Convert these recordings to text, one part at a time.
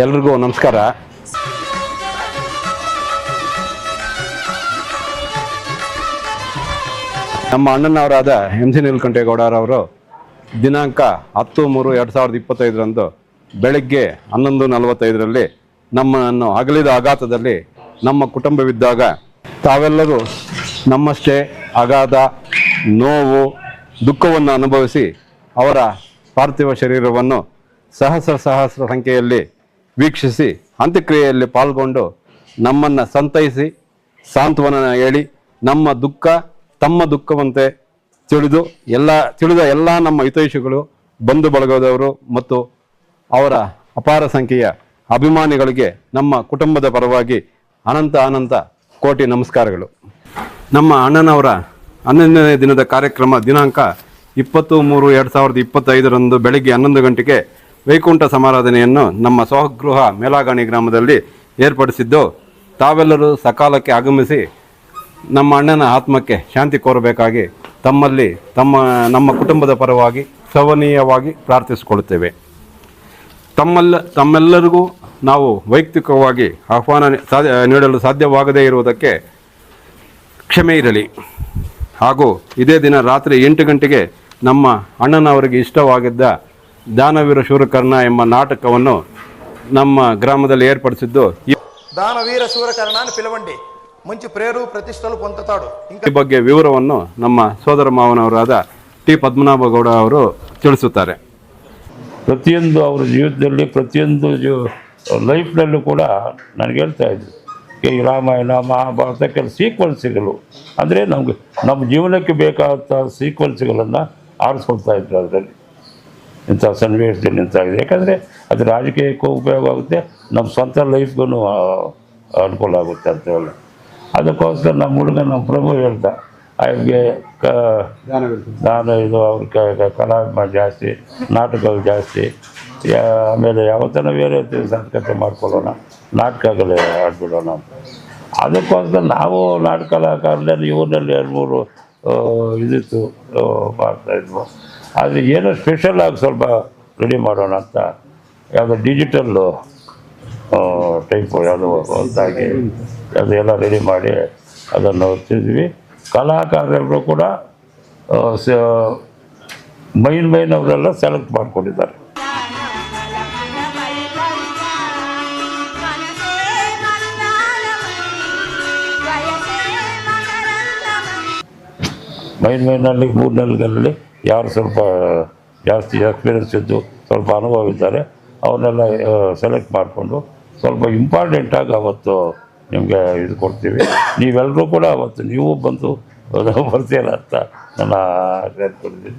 ಎಲ್ರಿಗೂ ನಮಸ್ಕಾರ. ನಮ್ಮ ಅಣ್ಣನವರಾದ ಎಂ ಸಿ ನೀಲಕಂಠೇಗೌಡರವರು ದಿನಾಂಕ ಹತ್ತು ಮೂರು ಎರಡು ಸಾವಿರದ ಇಪ್ಪತ್ತೈದರಂದು ಬೆಳಗ್ಗೆ ಹನ್ನೊಂದು ನಲವತ್ತೈದರಲ್ಲಿ ನಮ್ಮನ್ನು ಅಗಲಿದ ಆಘಾತದಲ್ಲಿ ನಮ್ಮ ಕುಟುಂಬವಿದ್ದಾಗ ತಾವೆಲ್ಲರೂ ನಮ್ಮಷ್ಟೇ ಅಗಾಧ ನೋವು, ದುಃಖವನ್ನು ಅನುಭವಿಸಿ ಅವರ ಪಾರ್ಥಿವ ಶರೀರವನ್ನು ಸಹಸ್ರ ಸಹಸ್ರ ಸಂಖ್ಯೆಯಲ್ಲಿ ವೀಕ್ಷಿಸಿ ಅಂತ್ಯಕ್ರಿಯೆಯಲ್ಲಿ ಪಾಲ್ಗೊಂಡು ನಮ್ಮನ್ನು ಸಂತೈಸಿ ಸಾಂತ್ವನ ಹೇಳಿ ನಮ್ಮ ದುಃಖ ತಮ್ಮ ದುಃಖವಂತೆ ತಿಳಿದು ಎಲ್ಲ, ತಿಳಿದ ಎಲ್ಲ ನಮ್ಮ ಹಿತೈಷಿಗಳು, ಬಂಧು ಬಳಗದವರು ಮತ್ತು ಅವರ ಅಪಾರ ಸಂಖ್ಯೆಯ ಅಭಿಮಾನಿಗಳಿಗೆ ನಮ್ಮ ಕುಟುಂಬದ ಪರವಾಗಿ ಅನಂತ ಅನಂತ ಕೋಟಿ ನಮಸ್ಕಾರಗಳು. ನಮ್ಮ ಅಣ್ಣನವರ ಹನ್ನೊಂದನೇ ದಿನದ ಕಾರ್ಯಕ್ರಮ ದಿನಾಂಕ ಇಪ್ಪತ್ತು ಮೂರು ಎರಡು ಸಾವಿರದ ಇಪ್ಪತ್ತೈದರಂದು ಬೆಳಗ್ಗೆ ಹನ್ನೊಂದು ಗಂಟೆಗೆ ವೈಕುಂಠ ಸಮಾರಾಧನೆಯನ್ನು ನಮ್ಮ ಸ್ವಗೃಹ ಮೇಲಾಗಣಿ ಗ್ರಾಮದಲ್ಲಿ ಏರ್ಪಡಿಸಿದ್ದು, ತಾವೆಲ್ಲರೂ ಸಕಾಲಕ್ಕೆ ಆಗಮಿಸಿ ನಮ್ಮ ಅಣ್ಣನ ಆತ್ಮಕ್ಕೆ ಶಾಂತಿ ಕೋರಬೇಕಾಗಿ ತಮ್ಮಲ್ಲಿ ತಮ್ಮ, ನಮ್ಮ ಕುಟುಂಬದ ಪರವಾಗಿ ಸವನೀಯವಾಗಿ ಪ್ರಾರ್ಥಿಸಿಕೊಳ್ಳುತ್ತೇವೆ. ತಮ್ಮಲ್ಲ, ತಮ್ಮೆಲ್ಲರಿಗೂ ನಾವು ವೈಯಕ್ತಿಕವಾಗಿ ಆಹ್ವಾನ ನೀಡಲು ಸಾಧ್ಯವಾಗದೇ ಇರುವುದಕ್ಕೆ ಕ್ಷಮೆ ಇರಲಿ. ಹಾಗೂ ಇದೇ ದಿನ ರಾತ್ರಿ ಎಂಟು ಗಂಟೆಗೆ ನಮ್ಮ ಅಣ್ಣನವರಿಗೆ ಇಷ್ಟವಾಗಿದ್ದ ದಾನವೀರ ಶೂರಕರ್ಣ ಎಂಬ ನಾಟಕವನ್ನು ನಮ್ಮ ಗ್ರಾಮದಲ್ಲಿ ಏರ್ಪಡಿಸಿದ್ದು ದಾನವೀರ ಶೂರಕರ್ಣ ಪಿಲವಂಡಿ ಮುಂಚೆ ಪ್ರೇರು ಪ್ರತಿಷ್ಠಲು ಪೊಂತತಾಡು ಈ ಬಗ್ಗೆ ವಿವರವನ್ನು ನಮ್ಮ ಸೋದರ ಮಾವನವರಾದ ಟಿ ಪದ್ಮನಾಭ ಗೌಡ ಅವರು ತಿಳಿಸುತ್ತಾರೆ. ಪ್ರತಿಯೊಂದು ಅವರ ಜೀವಿತದಲ್ಲಿ ಪ್ರತಿಯೊಂದು ಜೀವ ಲೈಫ್ನಲ್ಲೂ ಕೂಡ ನನಗೆ ಹೇಳ್ತಾ ಇದ್ದರು ಈ ರಾಮಾಯಣ ಮಹಾಭಾರತಕ್ಕೆ ಕೆಲ ಸೀಕ್ವೆನ್ಸ್ಗಳು ಅಂದರೆ ನಮಗೆ ನಮ್ಮ ಜೀವನಕ್ಕೆ ಬೇಕಾದಂಥ ಸೀಕ್ವೆನ್ಸ್ಗಳನ್ನು ಆರಿಸ್ಕೊಳ್ತಾ ಇದ್ರು ಅದರಲ್ಲಿ. ಇಂಥ ಸನ್ನಿವೇಶದಲ್ಲಿ ನಿಂತಾಗಿದೆ. ಯಾಕಂದರೆ ಅದು ರಾಜಕೀಯಕ್ಕೂ ಉಪಯೋಗ ಆಗುತ್ತೆ, ನಮ್ಮ ಸ್ವಂತ ಲೈಫ್ಗೂ ಅನುಕೂಲ ಆಗುತ್ತೆ ಅಂತ ಹೇಳಿ. ಅದಕ್ಕೋಸ್ಕರ ನಮ್ಮ ಹುಡುಗ ನಮ್ಮ ಪ್ರಭು ಹೇಳ್ದ, ಅವ್ರಿಗೆ ಕ, ನಾನು ಇದು ಅವ್ರ ಕ, ಕ- ಕಲಾಭಿಮಾನ ಜಾಸ್ತಿ, ನಾಟಕಗಳು ಜಾಸ್ತಿ ಆಮೇಲೆ ಯಾವತ್ತನ ಬೇರೆ ಸಂಸ್ಕೃತಿ ಮಾಡ್ಕೊಳ್ಳೋಣ ನಾಟಕಗಳೇ ಆಡ್ಬಿಡೋಣ ಅಂತ. ಅದಕ್ಕೋಸ್ಕರ ನಾವು ನಾಟಕ ಕಲಾಕಾರದಲ್ಲಿ ಇವರಲ್ಲಿ ಎರಡು ಮೂರು ಇದಿತ್ತು ಮಾಡ್ತಾ ಮಾಡ್ತಾಯಿದ್ವು ಆದರೆ ಏನೋ ಸ್ಪೆಷಲ್ ಆಗಿ ಸ್ವಲ್ಪ ರೆಡಿ ಮಾಡೋಣ ಅಂತ. ಯಾವುದೋ ಡಿಜಿಟಲ್ಲು ಟೈಪ್ ಯಾವುದೋ ಅಂತಾಗಿ ಅದೆಲ್ಲ ರೆಡಿ ಮಾಡಿ ಅದನ್ನು ತಿಂದ್ವಿ ಕಲಾಕಾರರು ಕೂಡ ಮೈನ್ ಮೈನ್ ಅವರೆಲ್ಲ ಸೆಲೆಕ್ಟ್ ಮಾಡಿಕೊಂಡಿದ್ದಾರೆ. ಮೈನ್ ಮೈನಲ್ಲಿ ಮೂರು ನೆಲೆಗಳಲ್ಲಿ ಯಾರು ಸ್ವಲ್ಪ ಜಾಸ್ತಿ ಎಕ್ಸ್ಪೀರಿಯನ್ಸ್ ಇದ್ದು ಸ್ವಲ್ಪ ಅನುಭವ ಇದ್ದಾರೆ, ಅವನ್ನೆಲ್ಲ ಸೆಲೆಕ್ಟ್ ಮಾಡಿಕೊಂಡು ಸ್ವಲ್ಪ ಇಂಪಾರ್ಟೆಂಟಾಗಿ ಅವತ್ತು ನಿಮಗೆ ಇದು ಕೊಡ್ತೀವಿ. ನೀವೆಲ್ಲರೂ ಕೂಡ ಅವತ್ತು ನೀವು ಬಂದು ಬರ್ತೀರ ಅಂತ ನನ್ನ ಕೇಳ್ಕೊಂಡಿದ್ದೀನಿ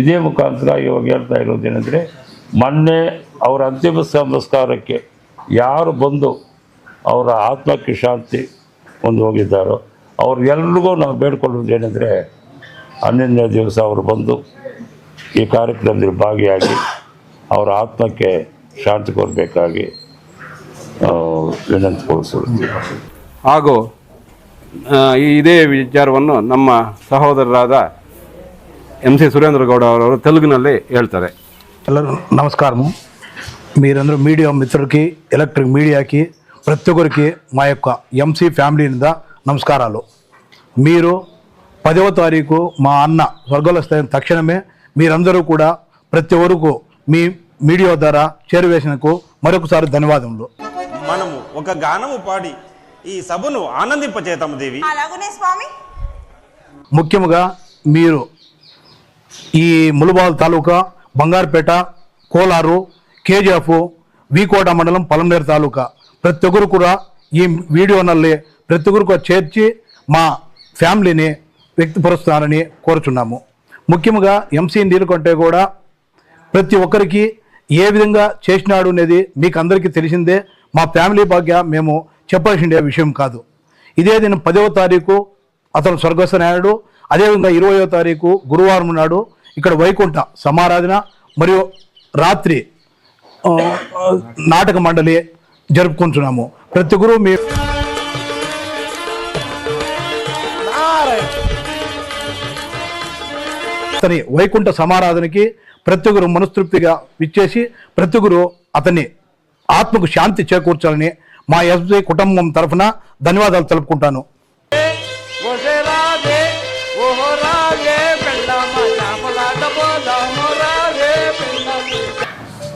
ಇದೇ ಮುಖಾಂತರ ಇವಾಗ ಹೇಳ್ತಾ ಇರೋದೇನೆಂದರೆ ಮೊನ್ನೆ ಅವರ ಅಂತಿಮ ಸಂಸ್ಕಾರಕ್ಕೆ ಯಾರು ಬಂದು ಅವರ ಆತ್ಮಕ್ಕೆ ಶಾಂತಿ ಒಂದು ಹೋಗಿದ್ದಾರೋ ಅವ್ರಿಗೆಲ್ರಿಗೂ ನಾವು ಬೇಡ್ಕೊಳ್ಳೋದು ಏನಂದರೆ ಹನ್ನೆರಡನೇ ದಿವಸ ಅವರು ಬಂದು ಈ ಕಾರ್ಯಕ್ರಮದಲ್ಲಿ ಭಾಗಿಯಾಗಿ ಅವರ ಆತ್ಮಕ್ಕೆ ಶಾಂತಿ ಕೊಡಬೇಕಾಗಿ ವಿನಂತಿಗೊಳಿಸಿದ್ದೀವಿ ಹಾಗೂ ಇದೇ ವಿಚಾರವನ್ನು ನಮ್ಮ ಸಹೋದರರಾದ ಎಂ ಸಿ ಸುರೇಂದ್ರಗೌಡ ಅವರು ತೆಲುಗಿನಲ್ಲಿ ಹೇಳ್ತಾರೆ. ಎಲ್ಲರೂ ನಮಸ್ಕಾರ ಮೀರಂದ್ರೆ ಮೀಡಿಯಾ ಮಿತ್ರಕ್ಕೆ ಎಲೆಕ್ಟ್ರಿಕ್ ಮೀಡಿಯಾಕಿ ಪ್ರತಿಯೊಬ್ಬರಿಗೆ ಮಾಯಕ್ಕ ಎಂ ಸಿ ಫ್ಯಾಮಿಲಿಯಿಂದ ನಮಸ್ಕಾರ ಮೀರು పదవ తారీఖు మా అన్న స్వర్గంలో స్థాయి తక్షణమే మీరందరూ కూడా ప్రతి వరకు మీ మీడియా ద్వారా చేరువేసినకు మరొకసారి ధన్యవాదములు. మనము ఒక గానము పాడి ఈ సభను ఆనందింపచేతాము దేవి. స్వామి. ముఖ్యముగా మీరు ఈ ములుబాల్ తాలూకా బంగారుపేట కోలారు కేజీఎఫ్ వికోట మండలం పలమేరు తాలూకా ప్రతి ఒక్కరు కూడా ఈ వీడియోనల్లి ప్రతి ఒక్కరు చేర్చి మా ఫ్యామిలీని వ్యక్తపరుస్తారని కోరుచున్నాము. ముఖ్యంగా ఎంసీ నీలకంటే కూడా ప్రతి ఒక్కరికి ఏ విధంగా చేసినాడు అనేది మీకు అందరికీ తెలిసిందే. మా ఫ్యామిలీ భాగ్య మేము చెప్పాల్సిన విషయం కాదు. ఇదే దిన పదవ తారీఖు అతను స్వర్గస్థనాయుడు అదేవిధంగా ఇరవయో తారీఖు గురువారం నాడు ఇక్కడ వైకుంఠ సమారాధన మరియు రాత్రి నాటక మండలి జరుపుకుంటున్నాము. ప్రతి గురువు మీ అతని వైకుంఠ సమారాధనకి ప్రతి ఒక్కరు మనస్తృప్తిగా విచ్చేసి ప్రతి ఒక్కరు అతన్ని ఆత్మకు శాంతి చేకూర్చాలని మా ఎస్బీ కుటుంబం తరఫున ధన్యవాదాలు తెలుపుకుంటాను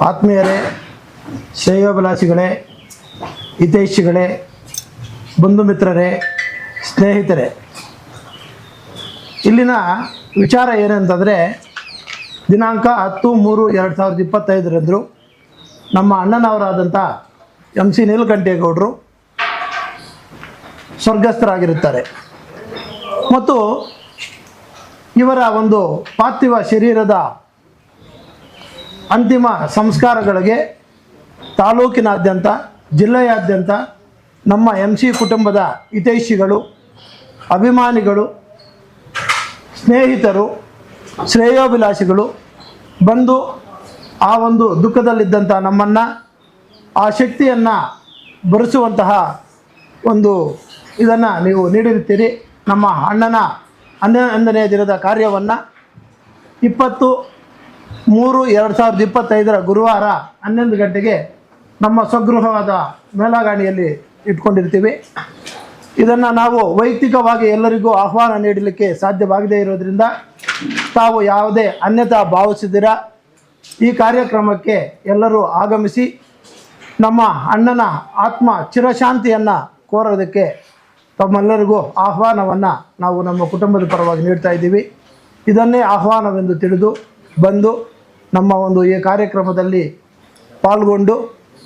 ಆತ್ಮೀಯರೇ ಶ್ರೇಯೋಭಿಲಾಷಿಗಳೇ ಹಿತೈಷಿಗಳೇ ಬಂಧು ಮಿತ್ರರೇ ಸ್ನೇಹಿತರೆ ಇಲ್ಲಿನ ವಿಚಾರ ಏನಂತಂದರೆ, ದಿನಾಂಕ ಹತ್ತು ಮೂರು ಎರಡು ಸಾವಿರದ ಇಪ್ಪತ್ತೈದರಂದು ನಮ್ಮ ಅಣ್ಣನವರಾದಂಥ ಎಂ ಸಿ ನೀಲಕಂಠೇಗೌಡರು ಸ್ವರ್ಗಸ್ಥರಾಗಿರುತ್ತಾರೆ. ಮತ್ತು ಇವರ ಒಂದು ಪಾರ್ಥಿವ ಶರೀರದ ಅಂತಿಮ ಸಂಸ್ಕಾರಗಳಿಗೆ ತಾಲೂಕಿನಾದ್ಯಂತ, ಜಿಲ್ಲೆಯಾದ್ಯಂತ ನಮ್ಮ ಎಂ ಸಿ ಕುಟುಂಬದ ಹಿತೈಷಿಗಳು, ಅಭಿಮಾನಿಗಳು ಸ್ನೇಹಿತರು, ಶ್ರೇಯೋಭಿಲಾಷಿಗಳು ಬಂದು ಆ ಒಂದು ದುಃಖದಲ್ಲಿದ್ದಂಥ ನಮ್ಮನ್ನು, ಆ ಶಕ್ತಿಯನ್ನು ಬರೆಸುವಂತಹ ಒಂದು ಇದನ್ನು ನೀವು ನೀಡಿರುತ್ತೀರಿ. ನಮ್ಮ ಅಣ್ಣನ ಹನ್ನೊಂದನೇ ದಿನದ ಕಾರ್ಯವನ್ನು ಇಪ್ಪತ್ತು ಮೂರು ಎರಡು ಸಾವಿರದ ಇಪ್ಪತ್ತೈದರ ಗುರುವಾರ ಹನ್ನೊಂದು ಗಂಟೆಗೆ ನಮ್ಮ ಸ್ವಗೃಹವಾದ ಮೇಲಾಗಾಣಿಯಲ್ಲಿ ಇಟ್ಕೊಂಡಿರ್ತೀವಿ. ಇದನ್ನು ನಾವು ವೈಯಕ್ತಿಕವಾಗಿ ಎಲ್ಲರಿಗೂ ಆಹ್ವಾನ ನೀಡಲಿಕ್ಕೆ ಸಾಧ್ಯವಾಗದೇ ಇರೋದ್ರಿಂದ ತಾವು ಯಾವುದೇ ಅನ್ಯತಾ ಭಾವಿಸಿದಿರ ಈ ಕಾರ್ಯಕ್ರಮಕ್ಕೆ ಎಲ್ಲರೂ ಆಗಮಿಸಿ ನಮ್ಮ ಅಣ್ಣನ ಆತ್ಮ ಚಿರಶಾಂತಿಯನ್ನು ಕೋರೋದಕ್ಕೆ ತಮ್ಮೆಲ್ಲರಿಗೂ ಆಹ್ವಾನವನ್ನು ನಾವು ನಮ್ಮ ಕುಟುಂಬದ ಪರವಾಗಿ ನೀಡ್ತಾ ಇದ್ದೀವಿ. ಇದನ್ನೇ ಆಹ್ವಾನವೆಂದು ತಿಳಿದು ಬಂದು ನಮ್ಮ ಒಂದು ಈ ಕಾರ್ಯಕ್ರಮದಲ್ಲಿ ಪಾಲ್ಗೊಂಡು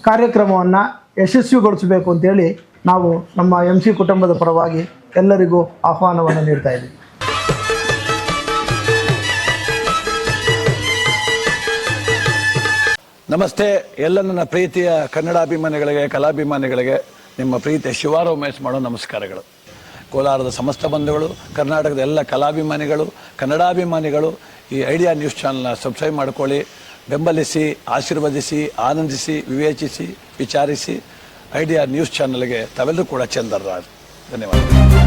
ಕಾರ್ಯಕ್ರಮವನ್ನು ಯಶಸ್ವಿಗೊಳಿಸಬೇಕು ಅಂತೇಳಿ ನಾವು ನಮ್ಮ ಎಂ ಸಿ ಕುಟುಂಬದ ಪರವಾಗಿ ಎಲ್ಲರಿಗೂ ಆಹ್ವಾನವನ್ನು ನೀಡ್ತಾ ಇದ್ದೀವಿ. ನಮಸ್ತೆ, ಎಲ್ಲ ನನ್ನ ಪ್ರೀತಿಯ ಕನ್ನಡಾಭಿಮಾನಿಗಳಿಗೆ, ಕಲಾಭಿಮಾನಿಗಳಿಗೆ, ನಿಮ್ಮ ಪ್ರೀತಿಯ ಶಿವಾರ ಉಮೇಶ್ ಮಾಡೋ ನಮಸ್ಕಾರಗಳು. ಕೋಲಾರದ ಸಮಸ್ತ ಬಂಧುಗಳು, ಕರ್ನಾಟಕದ ಎಲ್ಲ ಕಲಾಭಿಮಾನಿಗಳು, ಕನ್ನಡಾಭಿಮಾನಿಗಳು, ಈ ಐಡಿಯಾ ನ್ಯೂಸ್ ಚಾನಲ್ನ ಸಬ್ಸ್ಕ್ರೈಬ್ ಮಾಡ್ಕೊಳ್ಳಿ, ಬೆಂಬಲಿಸಿ, ಆಶೀರ್ವದಿಸಿ, ಆನಂದಿಸಿ, ವಿವೇಚಿಸಿ, ವಿಚಾರಿಸಿ ಐಡಿಯಾ ನ್ಯೂಸ್ ಚಾನೆಲ್ಗೆ ತಾವೆಲ್ಲರೂ ಕೂಡ ಚಂದರ್ರಾಜ್. ಧನ್ಯವಾದ